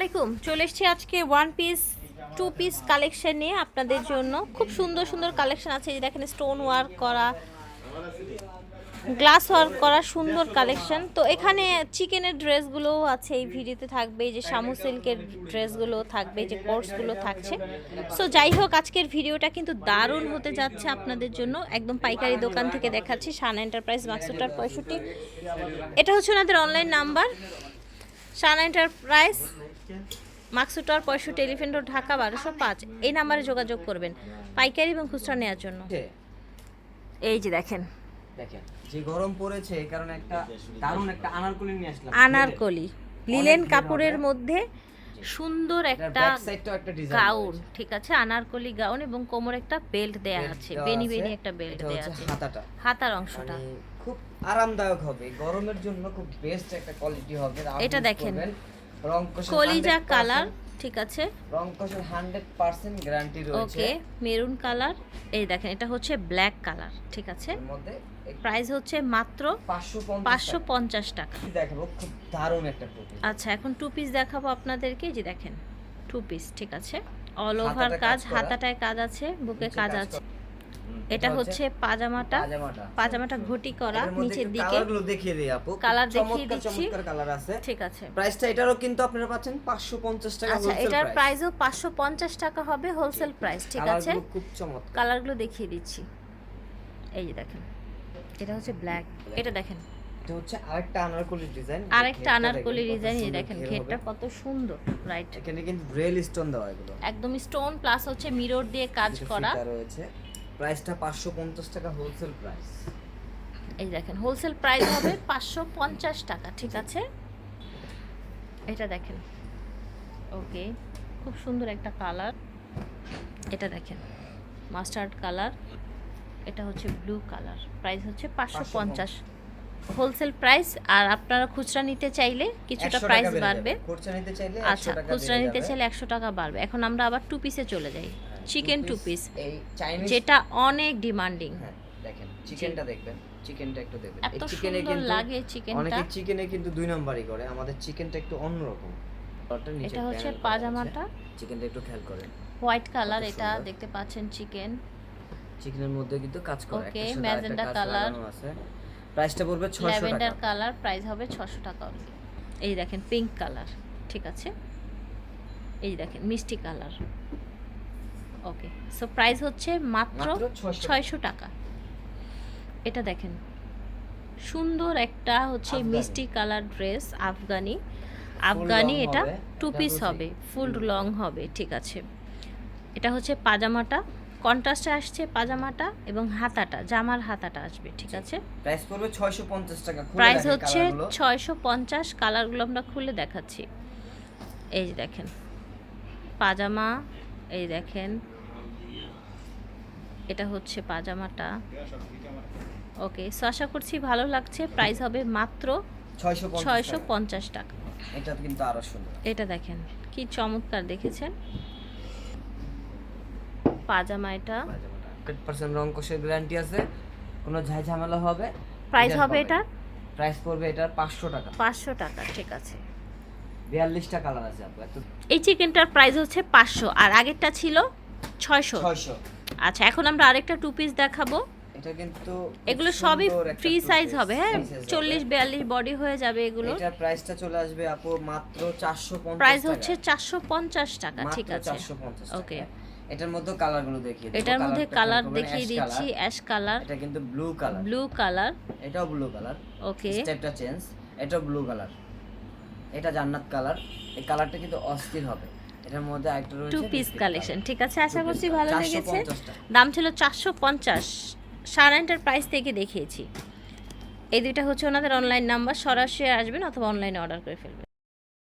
আলাইকুম। চলে এসেছি আজকে one piece two piece collection নিয়ে আপনাদের জন্য। খুব সুন্দর সুন্দর কালেকশন আছে। যে দেখেন স্টোন ওয়ার্ক করা গ্লাস ওয়ার্ক করা, সুন্দর কালেকশন তো এখানে চিকেনের ড্রেসগুলো আছে এই ভিডিওতে থাকবে। যে শামু সিল্কের ড্রেসগুলো থাকবে যে কোর্সগুলো থাকছে। সো যাই হোক, আজকের ভিডিওটা কিন্তু দারুণ হতে যাচ্ছে আপনাদের জন্য। একদম পাইকারি দোকান থেকে দেখাচ্ছি শান এন্টারপ্রাইজ মাকসুটার পঁয়ষট্টি। এটা হচ্ছে ওনাদের অনলাইন নাম্বার শান এন্টারপ্রাইজ মাকসুটার পঁয়ষট্টি এলিফেন্ট রোড ঢাকা বারোশো পাঁচ। এই নাম্বারে যোগাযোগ করবেন পাইকারি এবং খুচরা নেওয়ার জন্য। এই যে দেখেন। দেখেন যে গরম পড়েছে এই কারণে একটা দারুণ একটা আনারকলি নিয়ে আসলাম। আনারকলি। লিলেন কাপড়ের মধ্যে সুন্দর একটা গাউন ঠিক আছে? আনারকলি গাউন এবং কোমর একটা বেল্ট দেয়া আছে বেনি বেনি একটা বেল্ট দেয়া আছে। হাতাটা। হাতার অংশটা। মানে খুব আরামদায়ক হবে। গরমের জন্য খুব বেস্ট একটা কোয়ালিটি হবে। এটা দেখেন। রং কষের কলিজা কালার ঠিক আছে। রং কষের 100% গ্যারান্টি রয়েছে। ওকে মেরুন কালার এই দেখেন এটা হচ্ছে ব্ল্যাক কালার ঠিক আছে। এর মধ্যে প্রাইস হচ্ছে মাত্র 550 পাঁচশো পঞ্চাশ টাকা। দেখাবো খুব দারুণ একটা প্রোটিন আচ্ছা এখন টু পিস দেখাবো আপনাদেরকে যে দেখেন টু পিস ঠিক আছে। অল ওভার কাজ কাজ হাতাটায় কাজ আছে বুকে কাজ আছে। এটা হচ্ছে পাজামাটা। পাজামাটা। ঘটি করা নিচের দিকে। কালারগুলো দেখিয়ে দিই আপু। কালার দেখিয়ে দিচ্ছি। চমৎকার কালার আছে। ঠিক আছে। প্রাইসটা এটারও কিন্তু আপনারা পাচ্ছেন 550 টাকা আচ্ছা এটার। প্রাইসও পাঁচশো পঞ্চাশ টাকা হবে হোলসেল প্রাইস ঠিক আছে? খুব চমৎকার। কালারগুলো দেখিয়ে দিচ্ছি। এই যে দেখেন এটা হচ্ছে ব্ল্যাক এটা দেখেন। এটা হচ্ছে আরেকটা আনারকলি ডিজাইন আরেকটা আনারকলি ডিজাইন এই দেখেন ঘেরটা কত সুন্দর রাইট এখানে কিন্তু রেল স্টোন দেওয়া এগুলো। একদম স্টোন প্লাস হচ্ছে মিরর দিয়ে কাজ করা। রয়েছে। প্রাইসটা 550 টাকা হোলসেল প্রাইস এই দেখেন হোলসেল প্রাইস হবে পাঁচশো পঞ্চাশ টাকা ঠিক আছে? এটা দেখেন। ওকে খুব সুন্দর একটা কালার এটা দেখেন মাস্টার্ড কালার এটা হচ্ছে ব্লু কালার প্রাইস হচ্ছে পাঁচশো পঞ্চাশ। হোলসেল প্রাইস আর আপনারা খুচরা নিতে চাইলে কিছুটা প্রাইস বাড়বে। খুচরা নিতে চাইলে 100 আচ্ছা টাকা খুচরা নিতে চাইলে একশো টাকা বাড়বে। এখন আমরা আবার টু পিসে চলে যাই। চিকেন টু পিস এই চাইনিজ যেটা অনেক ডিমান্ডিং হ্যাঁ দেখেন চিকেনটা দেখবেন চিকেনটা একটু দেখবেন। এই চিকেনে কিন্তু লাগে চিকেনটা অনেকে চিকেনে কিন্তু দুই নাম্বারই করে আমাদের চিকেনটা একটু অন্যরকম। এটা হচ্ছে পাজামাটা। চিকেনটা একটু খেয়াল করেন। হোয়াইট কালার এটা দেখতে পাচ্ছেন চিকেন চিকেনের মধ্যে কিন্তু কাজ করা colour। লাগানো আছে। প্রাইসটা পড়বে 600 ল্যাভেন্ডার কালার প্রাইস হবে ছশো টাকা only। এই দেখেন পিঙ্ক কালার ঠিক আছে? এই দেখেন মিষ্টি কালার ওকে সো প্রাইস হচ্ছে মাত্র মাত্র 600 ছয়শো টাকা। এটা দেখেন সুন্দর একটা হচ্ছে মিষ্টি কালার ড্রেস আফগানি। আফগানি এটা টু পিস হবে ফুল লং হবে ঠিক আছে। এটা হচ্ছে পাজামাটা কন্ট্রাস্টে আসছে পাজামাটা এবং হাতাটা জামার হাতাটা আসবে ঠিক আছে। প্রাইস পড়বে 650 টাকা প্রাইস হচ্ছে কালারগুলো। ছয়শো পঞ্চাশ কালারগুলো আমরা খুলে দেখাচ্ছি। এই যে দেখেন পাজামা এই দেখেন। এটা হচ্ছে পাজামাটা। ওকে সো আশা করছি ভালো লাগছে। প্রাইস হবে মাত্র 650 ছয়শো টাকা। পঞ্চাশ টাকা। এটা কিন্তু আরও সুন্দর। এটা দেখেন কি চমৎকার দেখেছেন? পাজামা এটা। 100% রং কোষের গ্যারান্টি আছে কোনো ঝাই ঝামেলা হবে। প্রাইস হবে এটা প্রাইস পড়বে এটার 500 টাকা। পাঁচশো টাকা ঠিক আছে। 42টা কালার আছে আপু এত এই চিকেনটার প্রাইস হচ্ছে পাঁচশো আর আগেরটা ছিল ছয়শো। 600 আচ্ছা এখন আমরা আরেকটা টু পিস দেখাবো। এটা কিন্তু এগুলো সবই ফ্রি সাইজ হবে হ্যাঁ। চল্লিশ বিয়াল্লিশ বডি হয়ে যাবে এগুলো। এটার প্রাইসটা চলে আসবে আপু মাত্র 450 প্রাইস হচ্ছে চারশো পঞ্চাশ টাকা ঠিক আছে। ওকে এটার মধ্যে কালারগুলো দেখিয়ে এটার মধ্যে কালার দেখিয়ে দিচ্ছি অ্যাশ কালার এটা কিন্তু ব্লু কালার ব্লু কালার এটাও ব্লু কালার ওকে স্টেপটা চেঞ্জ এটাও ব্লু কালার এটা জান্নাত কালার। এই কালারটা কিন্তু অস্থির হবে। এটার মধ্যে আরেকটা রয়েছে টু পিস কালেকশন ঠিক আছে? আশা করছি ভালো লেগেছে। দাম ছিল চারশো পঞ্চাশ। সারাইনটার প্রাইস থেকে দেখিয়েছি। এই দুইটা হচ্ছে ওনাদের অনলাইন নাম্বার সরাসরি আসবেন অথবা অনলাইনে অর্ডার করে ফেলবেন।